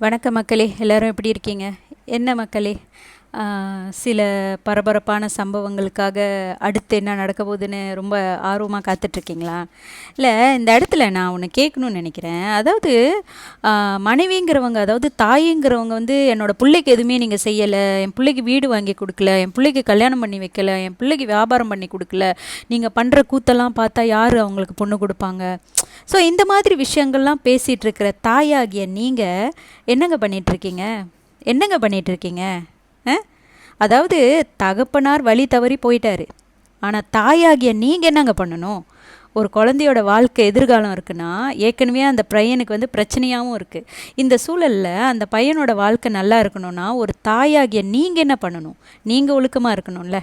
வணக்கம் மக்களே எல்லாரும் எப்படி இருக்கீங்க? என்ன மக்களே? சில பரபரப்பான சம்பவங்களுக்காக அடுத்து என்ன நடக்க போகுதுன்னு ரொம்ப ஆர்வமாக காத்துட்ருக்கீங்களா? இல்லை இந்த இடத்துல நான் ஒன்று கேட்கணும்னு நினைக்கிறேன். அதாவது மனைவிங்கிறவங்க அதாவது தாய்ங்கிறவங்க வந்து என்னோட பிள்ளைக்கு எதுவுமே நீங்கள் செய்யலை என் பிள்ளைக்கு வீடு வாங்கி கொடுக்கல என் பிள்ளைக்கு கல்யாணம் பண்ணி வைக்கல என் பிள்ளைக்கு வியாபாரம் பண்ணி கொடுக்கல நீங்கள் பண்ணுற கூத்தெல்லாம் பார்த்தா யார் அவங்களுக்கு பொண்ணு கொடுப்பாங்க? ஸோ இந்த மாதிரி விஷயங்கள்லாம் பேசிகிட்டு இருக்கிற தாயாகிய நீங்கள் என்னங்க பண்ணிகிட்ருக்கீங்க இருக்கீங்க என்னங்க பண்ணிகிட்ருக்கீங்க இருக்கீங்க அதாவது தகப்பனார் வழி தவறி போயிட்டாரு. ஆனால் தாயாகிய நீங்கள் என்னங்க பண்ணணும்? ஒரு குழந்தையோட வாழ்க்கை எதிர்காலம் இருக்குன்னா ஏற்கனவே அந்த பையனுக்கு வந்து பிரச்சனையாகவும் இருக்குது இந்த சூழலில் அந்த பையனோட வாழ்க்கை நல்லா இருக்கணும்னா ஒரு தாயாகிய நீங்கள் என்ன பண்ணணும்? நீங்கள் ஒழுக்கமாக இருக்கணும்ல.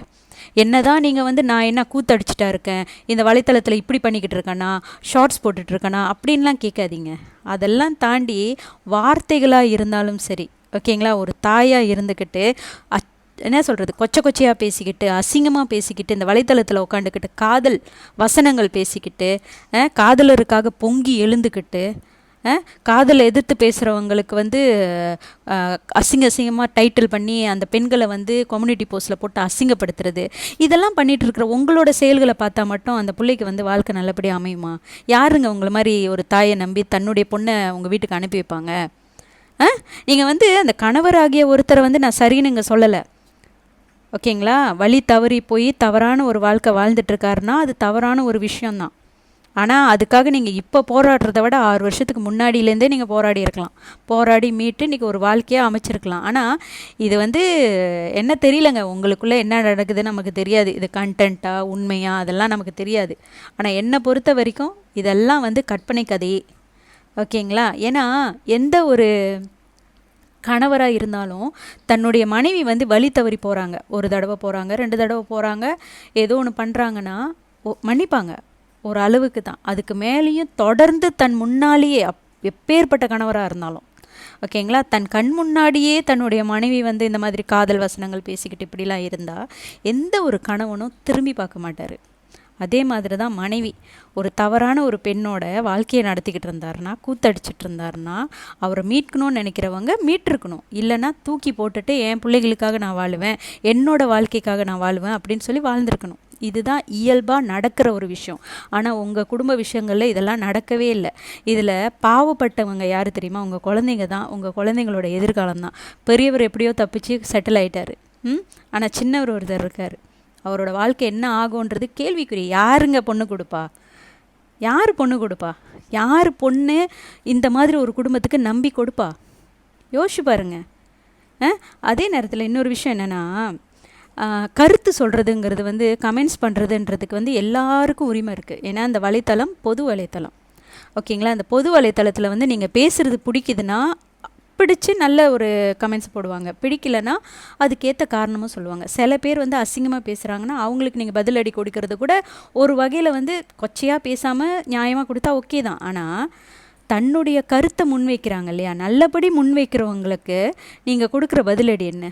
என்னதான் நீங்கள் வந்து நான் என்ன கூத்தடிச்சிட்டா இருக்கேன்? இந்த வலைத்தளத்தில் இப்படி பண்ணிக்கிட்டு இருக்கேனா? ஷார்ட்ஸ் போட்டுட்ருக்கேனா அப்படின்லாம் கேட்காதீங்க. அதெல்லாம் தாண்டி வார்த்தைகளாக இருந்தாலும் சரி ஓகேங்களா? ஒரு தாயாக இருந்துக்கிட்டு அச் என்ன சொல்கிறது கொச்ச கொச்சையாக பேசிக்கிட்டு அசிங்கமாக பேசிக்கிட்டு இந்த வலைத்தளத்தில் உட்காந்துக்கிட்டு காதல் வசனங்கள் பேசிக்கிட்டு காதலருக்காக பொங்கி எழுந்துக்கிட்டு காதலை எதிர்த்து பேசுகிறவங்களுக்கு வந்து அசிங்க அசிங்கமாக டைட்டில் பண்ணி அந்த பெண்களை வந்து கம்யூனிட்டி போஸ்ட்டில் போட்டு அசிங்கப்படுத்துறது. இதெல்லாம் பண்ணிகிட்டு இருக்கிற உங்களோட செயல்களை பார்த்தா மட்டும் அந்த பிள்ளைக்கு வந்து வாழ்க்கை நல்லபடியாக அமையுமா? யாருங்க உங்களை மாதிரி ஒரு தாயை நம்பி தன்னுடைய பொண்ணை உங்கள் வீட்டுக்கு அனுப்பி வைப்பாங்க? நீங்கள் வந்து அந்த கணவராகிய ஒருத்தரை வந்து நான் சரின்னு இங்கே சொல்லலை. ஓகேங்களா? வழி தவறி போய் தவறான ஒரு வாழ்க்கை வாழ்ந்துட்டுருக்காருன்னா அது தவறான ஒரு விஷயந்தான் ஆனால் அதுக்காக நீங்கள் இப்போ போராடுறத விட ஆறு வருஷத்துக்கு முன்னாடியிலேருந்தே நீங்கள் போராடி இருக்கலாம். போராடி மீட்டு இன்றைக்கி ஒரு வாழ்க்கையாக அமைச்சிருக்கலாம். ஆனால் இது வந்து என்ன தெரியலங்க. உங்களுக்குள்ளே என்ன நடக்குதுன்னு நமக்கு தெரியாது. இது கண்டென்ட்டாக உண்மையாக அதெல்லாம் நமக்கு தெரியாது. ஆனால் என்னை பொறுத்த வரைக்கும் இதெல்லாம் வந்து கற்பனை கதையே. ஓகேங்களா? ஏன்னா எந்த ஒரு கணவராக இருந்தாலும் தன்னுடைய மனைவி வந்து வழி தவறி போகிறாங்க ஒரு தடவை போகிறாங்க ரெண்டு தடவை போகிறாங்க ஏதோ ஒன்று பண்ணுறாங்கன்னா மன்னிப்பாங்க. ஒரு அளவுக்கு தான். அதுக்கு மேலேயும் தொடர்ந்து தன் முன்னாலேயே அப் எப்பேற்பட்ட கணவராக இருந்தாலும். ஓகேங்களா? தன் கண் முன்னாடியே தன்னுடைய மனைவி வந்து இந்த மாதிரி காதல் வசனங்கள் பேசிக்கிட்டு இப்படிலாம் இருந்தால் எந்த ஒரு கணவனும் திரும்பி பார்க்க மாட்டார். அதே மாதிரி தான் மனைவி. ஒரு தவறான ஒரு பெண்ணோட வாழ்க்கையை நடத்திக்கிட்டு இருந்தாருன்னா கூத்தடிச்சிட்டு இருந்தாருன்னா அவரை மீட்கணும்னு நினைக்கிறவங்க மீட்டிருக்கணும். இல்லைன்னா தூக்கி போட்டுட்டு என் பிள்ளைகளுக்காக நான் வாழுவேன். என்னோட வாழ்க்கைக்காக நான் வாழுவேன். அப்படின்னு சொல்லி வாழ்ந்திருக்கணும். இதுதான் இயல்பாக நடக்கிற ஒரு விஷயம். ஆனால் உங்கள் குடும்ப விஷயங்களில் இதெல்லாம் நடக்கவே இல்லை. இதில் பாவப்பட்டவங்க யார் தெரியுமா? உங்கள் குழந்தைங்க தான். உங்கள் குழந்தைங்களோட எதிர்காலம் தான். பெரியவர் எப்படியோ தப்பிச்சு செட்டில் ஆகிட்டார் ம்? ஆனால் சின்னவர் ஒருத்தர் இருக்கார். அவரோட வாழ்க்கை என்ன ஆகுன்றது கேள்விக்குறி. யாருங்க பொண்ணு கொடுப்பா? யார் பொண்ணு கொடுப்பா? யார் பொண்ணு இந்த மாதிரி ஒரு குடும்பத்துக்கு நம்பி கொடுப்பா? யோசிச்சு பாருங்க. அதே நேரத்தில் இன்னொரு விஷயம் என்னென்னா கருத்து சொல்கிறதுங்கிறது வந்து கமெண்ட்ஸ் பண்ணுறதுன்றதுக்கு வந்து எல்லாருக்கும் உரிமை இருக்குது ஏன்னா அந்த வலைத்தளம் பொது வலைத்தளம். ஓகேங்களா? அந்த பொது வலைத்தளத்தில் வந்து நீங்கள் பேசுகிறது பிடிக்குதுன்னா பிடிச்சு நல்ல ஒரு கமெண்ட்ஸ் போடுவாங்க. பிடிக்கலனா அதுக்கேற்ற காரணமும் சொல்லுவாங்க. சில பேர் வந்து அசிங்கமாக பேசுகிறாங்கன்னா அவங்களுக்கு நீங்கள் பதிலடி கொடுக்கறது கூட ஒரு வகையில் வந்து கொச்சையாக பேசாமல் நியாயமாக கொடுத்தா ஓகே தான். ஆனால் தன்னுடைய கருத்தை முன்வைக்கிறாங்க இல்லையா? நல்லபடி முன்வைக்கிறவங்களுக்கு நீங்கள் கொடுக்குற பதிலடி என்ன?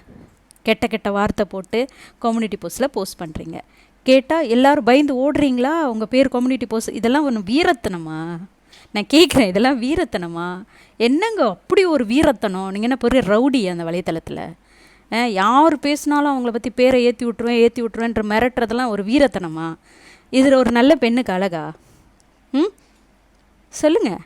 கெட்ட கெட்ட வார்த்தை போட்டு கம்யூனிட்டி போஸ்ட்டில் போஸ்ட் பண்ணுறீங்க கேட்டால் எல்லாரும் பயந்து ஓடுறீங்களா? உங்கள் பேர் கம்யூனிட்டி போஸ்ட் இதெல்லாம் ஒன்று வீரத்தனமா? நான் கேட்குறேன் இதெல்லாம் வீரத்தனமா? என்னங்க அப்படி ஒரு வீரத்தனம்? நீங்கள் என்ன பெரிய ரவுடி அந்த வலைத்தளத்தில்? யார் பேசினாலும் அவங்கள பற்றி பேரை ஏற்றி விட்ருவேன் ஏற்றி விட்ருவேன்ற மிரட்டுறதெல்லாம் ஒரு வீரத்தனமா? இதில் ஒரு நல்ல பெண்ணுக்கு அழகா? ம்? சொல்லுங்கள்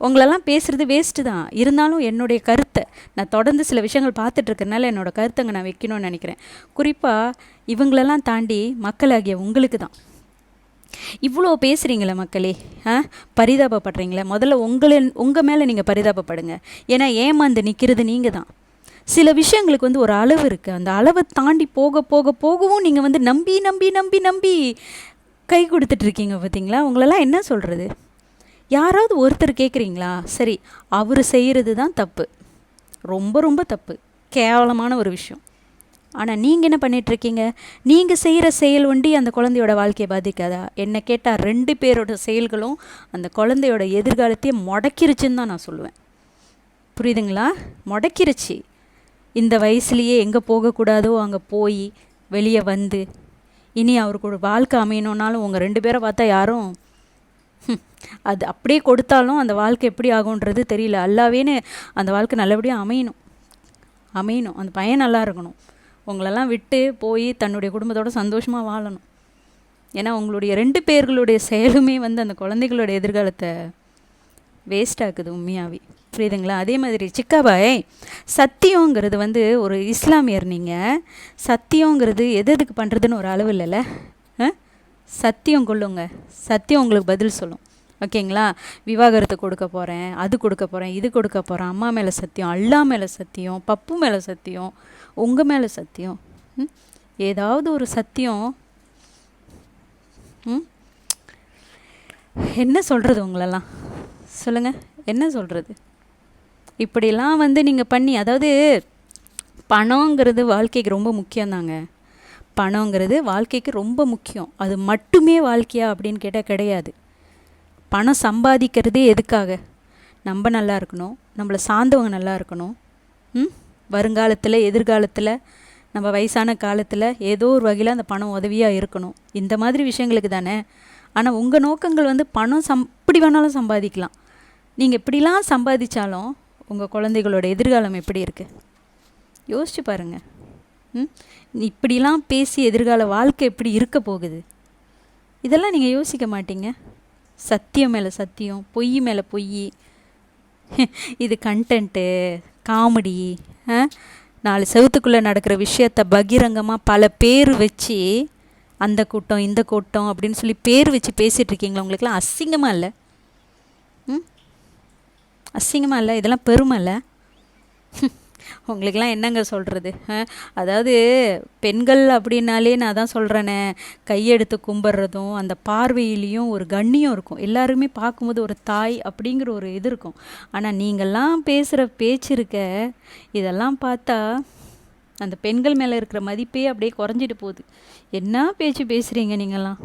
உங்களெல்லாம் பேசுகிறது வேஸ்ட்டு தான். இருந்தாலும் என்னுடைய கருத்தை நான் தொடர்ந்து சில விஷயங்கள் பார்த்துட்ருக்கறனால என்னோடய என்னோட கருத்தங்க நான் வைக்கணும்னு நினைக்கிறேன். குறிப்பாக இவங்களெல்லாம் தாண்டி மக்களாகிய உங்களுக்கு தான். இவ்வளோ பேசுகிறீங்களே மக்களே ஆ? பரிதாபப்படுறீங்களே? முதல்ல உங்களை உங்கள் மேலே நீங்கள் பரிதாபப்படுங்க. ஏன்னா ஏமாந்து நிற்கிறது நீங்கள் தான் சில விஷயங்களுக்கு வந்து ஒரு அளவு இருக்குது அந்த அளவை தாண்டி போக போக போகவும் நீங்கள் வந்து நம்பி நம்பி நம்பி நம்பி கை கொடுத்துட்ருக்கீங்க பார்த்தீங்களா உங்களெல்லாம் என்ன சொல்கிறது யாராவது ஒருத்தர் கேட்குறீங்களா சரி அவர் செய்கிறது தான் தப்பு. ரொம்ப ரொம்ப தப்பு. கேவலமான ஒரு விஷயம். ஆனால் நீங்கள் என்ன பண்ணிகிட்ருக்கீங்க நீங்கள் செய்கிற செயல் ஒண்டி அந்த குழந்தையோட வாழ்க்கையை பாதிக்காதா? என்னை கேட்டால் ரெண்டு பேரோட செயல்களும் அந்த குழந்தையோட எதிர்காலத்தையே முடக்கிருச்சுன்னு தான் நான் சொல்லுவேன். புரியுதுங்களா? முடக்கிருச்சு. இந்த வயசுலேயே எங்கே போகக்கூடாதோ அங்கே போய் வெளியே வந்து இனி அவருக்கு ஒரு வாழ்க்கை அமையணுன்னாலும் உங்கள் ரெண்டு பேரை பார்த்தா யாரும் அது அப்படியே கொடுத்தாலும் அந்த வாழ்க்கை எப்படி ஆகுன்றது தெரியல. அல்லாவேன்னு அந்த வாழ்க்கை நல்லபடியாக அமையணும். அமையணும். அந்த பையன் நல்லா இருக்கணும். உங்களெல்லாம் விட்டு போய் தன்னுடைய குடும்பத்தோட சந்தோஷமாக வாழணும். ஏன்னா உங்களுடைய ரெண்டு பேர்களுடைய செயலுமே வந்து அந்த குழந்தைகளோட எதிர்காலத்தை வேஸ்ட் ஆக்குது உண்மையாகவே புரியுதுங்களா? அதே மாதிரி சிக்காபாய் சத்தியங்கிறது வந்து ஒரு இஸ்லாமியர் நீங்கள் சத்தியங்கிறது எது எதுக்கு பண்ணுறதுன்னு ஒரு அளவு இல்லைல்ல? ஆ? சத்தியம் கொள்ளுங்க. சத்தியம் உங்களுக்கு பதில் சொல்லும். ஓகேங்களா? விவாகரத்து கொடுக்க போகிறேன் அது கொடுக்க போகிறேன் இது கொடுக்க போகிறேன் அம்மா மேலே சத்தியம் அல்லா மேலே சத்தியம் பப்பு மேலே சத்தியம் உங்கள் மேலே சத்தியம். ம்? ஏதாவது ஒரு சத்தியம். ம்? என்ன சொல்கிறது உங்களெல்லாம்? சொல்லுங்கள் என்ன சொல்கிறது இப்படிலாம் வந்து நீங்கள் பண்ணி அதாவது பணங்கிறது வாழ்க்கைக்கு ரொம்ப முக்கியம்தாங்க. பணங்கிறது வாழ்க்கைக்கு ரொம்ப முக்கியம். அது மட்டுமே வாழ்க்கையா அப்படின்னு கேட்டால் கிடையாது. பணம் சம்பாதிக்கிறதே எதுக்காக? நம்ம நல்லா இருக்கணும். நம்மளை சார்ந்தவங்க நல்லா இருக்கணும். ம்? வருங்காலத்தில் எதிர்காலத்தில் நம்ம வயசான காலத்தில் ஏதோ ஒரு வகையில் அந்த பணம் உதவியாக இருக்கணும். இந்த மாதிரி விஷயங்களுக்கு தானே. ஆனால் உங்கள் நோக்கங்கள் வந்து பணம் சம் இப்படி வேணாலும் சம்பாதிக்கலாம். நீங்கள் இப்படிலாம் சம்பாதிச்சாலும் உங்கள் குழந்தைகளோட எதிர்காலம் எப்படி இருக்குது யோசிச்சு பாருங்கள் ம்? இப்படிலாம் பேசி எதிர்கால வாழ்க்கை எப்படி இருக்க போகுது? இதெல்லாம் நீங்கள் யோசிக்க மாட்டீங்க. சத்தியம் மேலே சத்தியம் பொய் மேலே பொய். இது கண்டென்ட்டு காமெடி நாலு செவத்துக்குள்ளே நடக்கிற விஷயத்த பகிரங்கமாக பல பேர் வச்சு அந்த கூட்டம் இந்த கூட்டம் அப்படின்னு சொல்லி பேர் வச்சு பேசிகிட்டு இருக்கீங்களா? உங்களுக்குலாம் அசிங்கமாக இல்லை? ம்? அசிங்கமாக இல்லை? இதெல்லாம் பெருமை இல்லை? உங்களுக்கெல்லாம் என்னங்க சொல்கிறது அதாவது பெண்கள் அப்படின்னாலே நான் தான் சொல்கிறேனே கையெடுத்து கும்பிட்றதும் அந்த பார்வையிலையும் ஒரு கண்ணியம் இருக்கும். எல்லாருமே பார்க்கும்போது ஒரு தாய் அப்படிங்கிற ஒரு இது இருக்கும். ஆனால் நீங்கள்லாம் பேசுகிற பேச்சு இருக்க இதெல்லாம் பார்த்தா அந்த பெண்கள் மேலே இருக்கிற மதிப்பே அப்படியே குறைஞ்சிட்டு போகுது. என்ன பேச்சு பேசுகிறீங்க நீங்கள்லாம்?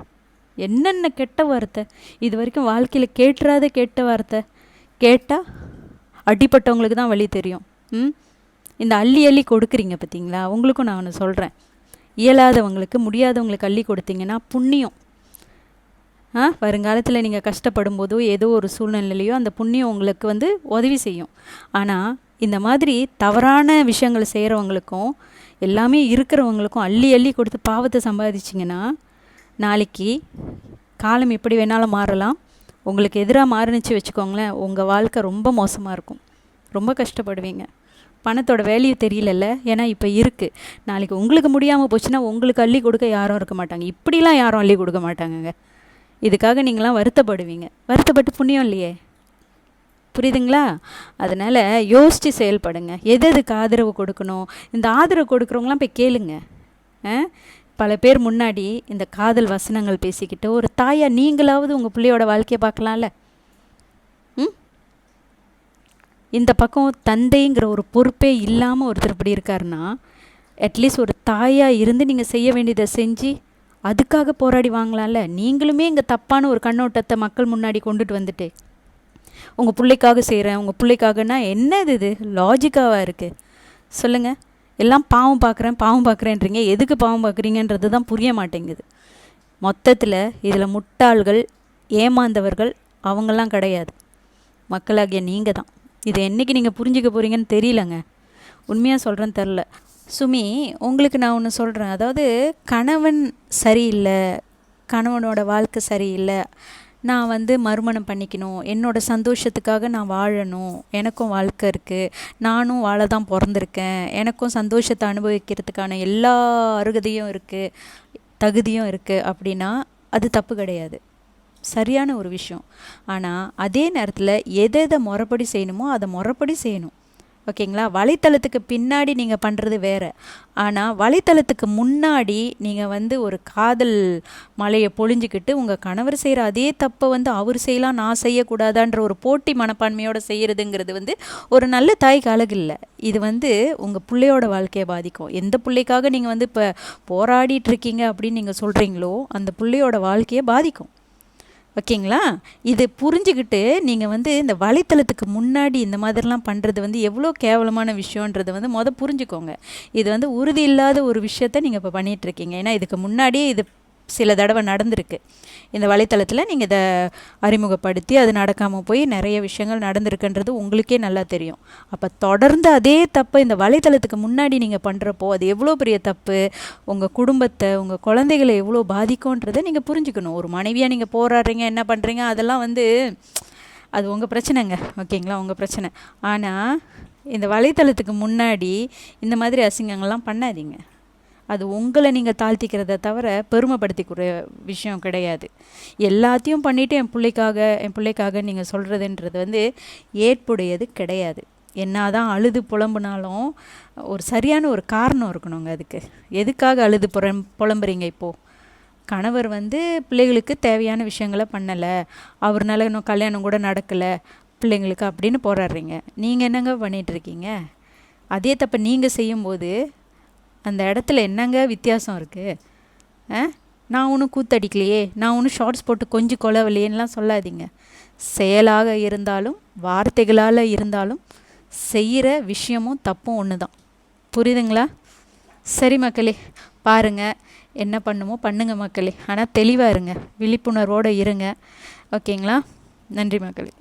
என்னென்ன கெட்ட வார்த்தை? இது வரைக்கும் வாழ்க்கையில் கேட்டுறாத கெட்ட வார்த்தை. கேட்டால் அடிப்பட்டவங்களுக்கு தான் வழி தெரியும். ம்? இந்த அள்ளி அள்ளி கொடுக்குறீங்க பார்த்தீங்களா? உங்களுக்கும் நான் ஒன்று சொல்கிறேன் இயலாதவங்களுக்கு முடியாதவங்களுக்கு அள்ளி கொடுத்தீங்கன்னா புண்ணியம். ஆ வருங்காலத்தில் நீங்கள் கஷ்டப்படும் போதோ ஏதோ ஒரு சூழ்நிலையிலையோ அந்த புண்ணியம் உங்களுக்கு வந்து உதவி செய்யும். ஆனால் இந்த மாதிரி தவறான விஷயங்கள் செய்கிறவங்களுக்கும் எல்லாமே இருக்கிறவங்களுக்கும் அள்ளி அள்ளி கொடுத்து பாவத்தை சம்பாதிச்சிங்கன்னா நாளைக்கு காலம் எப்படி வேணாலும் மாறலாம். உங்களுக்கு எதிராக மாறுனுச்சு வச்சுக்கோங்களேன் உங்கள் வாழ்க்கை ரொம்ப மோசமாக இருக்கும். ரொம்ப கஷ்டப்படுவீங்க. பணத்தோட வேல்யூ தெரியலல்ல? ஏன்னா இப்போ இருக்குது நாளைக்கு உங்களுக்கு முடியாமல் போச்சுன்னா உங்களுக்கு அள்ளி கொடுக்க யாரும் இருக்க மாட்டாங்க. இப்படிலாம் யாரும் அள்ளி கொடுக்க மாட்டாங்கங்க. இதுக்காக நீங்களாம் வருத்தப்படுவீங்க. வருத்தப்பட்டு புண்ணியம் இல்லையே? புரியுதுங்களா? அதனால் யோசித்து செயல்படுங்க. எது எதுக்கு ஆதரவு கொடுக்கணும்? இந்த ஆதரவு கொடுக்குறவங்களாம் போய் கேளுங்க. ஆ? பல பேர் முன்னாடி இந்த காதல் வசனங்கள் பேசிக்கிட்டு ஒரு தாயாக நீங்களாவது உங்கள் பிள்ளையோட வாழ்க்கையை பார்க்கலாம்ல ம் இந்த பக்கம் தந்தைங்கிற ஒரு பொறுப்பே இல்லாமல் ஒருத்தர் இப்படி இருக்காருன்னா அட்லீஸ்ட் ஒரு தாயாக இருந்து நீங்கள் செய்ய வேண்டியதை செஞ்சு அதுக்காக போராடி வாங்கலாம்ல? நீங்களுமே இங்கே தப்பான ஒரு கண்ணோட்டத்தை மக்கள் முன்னாடி கொண்டுட்டு வந்துட்டு உங்கள் பிள்ளைக்காக செய்கிறேன் உங்கள் பிள்ளைக்காகனா என்னது இது? லாஜிக்காவாக இருக்குது சொல்லுங்கள் எல்லாம் பாவம் பார்க்குறேன் பாவம் பார்க்குறேன்றீங்க எதுக்கு பாவம் பார்க்குறீங்கன்றது தான் புரிய மாட்டேங்குது. மொத்தத்தில் இதில் முட்டாள்கள் ஏமாந்தவர்கள் அவங்கெல்லாம் கிடையாது. மக்களாகிய நீங்கள் தான் இதை என்றைக்கு நீங்கள் புரிஞ்சுக்க போகிறீங்கன்னு தெரியலங்க. உண்மையாக சொல்கிறேன்னு தெரில சுமி உங்களுக்கு நான் ஒன்று சொல்கிறேன் அதாவது கணவன் சரியில்லை கணவனோட வாழ்க்கை சரியில்லை நான் வந்து மறுமணம் பண்ணிக்கணும் என்னோடய சந்தோஷத்துக்காக நான் வாழணும் எனக்கும் வாழ்க்கை இருக்குது நானும் வாழ தான் பிறந்திருக்கேன் எனக்கும் சந்தோஷத்தை அனுபவிக்கிறதுக்கான எல்லா அருகதையும் இருக்குது தகுதியும் இருக்குது அப்படின்னா அது தப்பு கிடையாது. சரியான ஒரு விஷயம். ஆனால் அதே நேரத்தில் எதை எதை முறைப்படி செய்யணுமோ அதை முறைப்படி செய்யணும். ஓகேங்களா? வலைத்தளத்துக்கு பின்னாடி நீங்கள் பண்ணுறது வேறு. ஆனால் வலைத்தளத்துக்கு முன்னாடி நீங்கள் வந்து ஒரு காதல் மலையை பொழிஞ்சிக்கிட்டு உங்கள் கணவர் செய்கிற அதே தப்பை வந்து அவர் செய்யலாம் நான் செய்யக்கூடாதான்ற ஒரு போட்டி மனப்பான்மையோடு செய்கிறதுங்கிறது வந்து ஒரு நல்ல தாய்க்கு அழகு இல்லை இது வந்து உங்கள் பிள்ளையோட வாழ்க்கையை பாதிக்கும். எந்த பிள்ளைக்காக நீங்கள் வந்து இப்போ போராடிட்டு இருக்கீங்க அப்படின்னு நீங்கள் சொல்கிறீங்களோ அந்த பிள்ளையோட வாழ்க்கையை பாதிக்கும். ஓகேங்களா? இது புரிஞ்சுக்கிட்டு நீங்கள் வந்து இந்த வலைத்தளத்துக்கு முன்னாடி இந்த மாதிரிலாம் பண்ணுறது வந்து எவ்வளோ கேவலமான விஷயன்றதை வந்து மொதல் புரிஞ்சுக்கோங்க. இது வந்து உறுதி இல்லாத ஒரு விஷயத்த நீங்கள் இப்போ பண்ணிகிட்ருக்கீங்க ஏன்னா இதுக்கு முன்னாடியே இது சில தடவை நடந்திருக்கு. இந்த வலைத்தளத்தில் நீங்கள் இதை அறிமுகப்படுத்தி அது நடக்காமல் போய் நிறைய விஷயங்கள் நடந்திருக்குன்றது உங்களுக்கே நல்லா தெரியும். அப்போ தொடர்ந்து அதே தப்பை இந்த வலைத்தளத்துக்கு முன்னாடி நீங்கள் பண்ணுறப்போ அது எவ்வளோ பெரிய தப்பு உங்கள் குடும்பத்தை உங்கள் குழந்தைகளை எவ்வளோ பாதிக்கும்ன்றதை நீங்கள் புரிஞ்சுக்கணும். ஒரு மனைவியாக நீங்கள் போராடுறீங்க என்ன பண்ணுறீங்க அதெல்லாம் வந்து அது உங்கள் பிரச்சனைங்க. ஓகேங்களா? உங்கள் பிரச்சனை. ஆனால் இந்த வலைத்தளத்துக்கு முன்னாடி இந்த மாதிரி அசிங்கங்கள்லாம் பண்ணாதீங்க. அது உங்களை நீங்கள் தாழ்த்திக்கிறத தவிர பெருமைப்படுத்திக்கிற விஷயம் கிடையாது. எல்லாத்தையும் பண்ணிவிட்டு என் பிள்ளைக்காக என் பிள்ளைக்காக நீங்கள் சொல்கிறதுன்றது வந்து ஏற்புடையது கிடையாது. என்ன தான் அழுது புலம்புனாலும் ஒரு சரியான ஒரு காரணம் இருக்கணுங்க அதுக்கு. எதுக்காக அழுது புறம் புலம்புறீங்க இப்போது கணவர் வந்து பிள்ளைகளுக்கு தேவையான விஷயங்களை பண்ணலை. அவர்னால இன்னும் கல்யாணம் கூட நடக்கலை. பிள்ளைங்களுக்கு அப்படின்னு போராடுறீங்க. நீங்கள் என்னங்க பண்ணிகிட்ருக்கீங்க அதே தப்பை நீங்கள் செய்யும்போது அந்த இடத்துல என்னங்க வித்தியாசம் இருக்குது ஆ? நான் ஒன்றும் கூத்தடிக்கலையே நான் ஒன்றும் ஷார்ட்ஸ் போட்டு கொஞ்சம் கொலவலையேன்னெலாம் சொல்லாதீங்க. செயலாக இருந்தாலும் வார்த்தைகளால் இருந்தாலும் செய்கிற விஷயமும் தப்பும் ஒன்று தான் புரியுதுங்களா? சரி மக்களே பாருங்கள் என்ன பண்ணுமோ பண்ணுங்க மக்களே. ஆனால் தெளிவாக இருங்க விழிப்புணர்வோடு இருங்க. ஓகேங்களா? நன்றி மக்களே.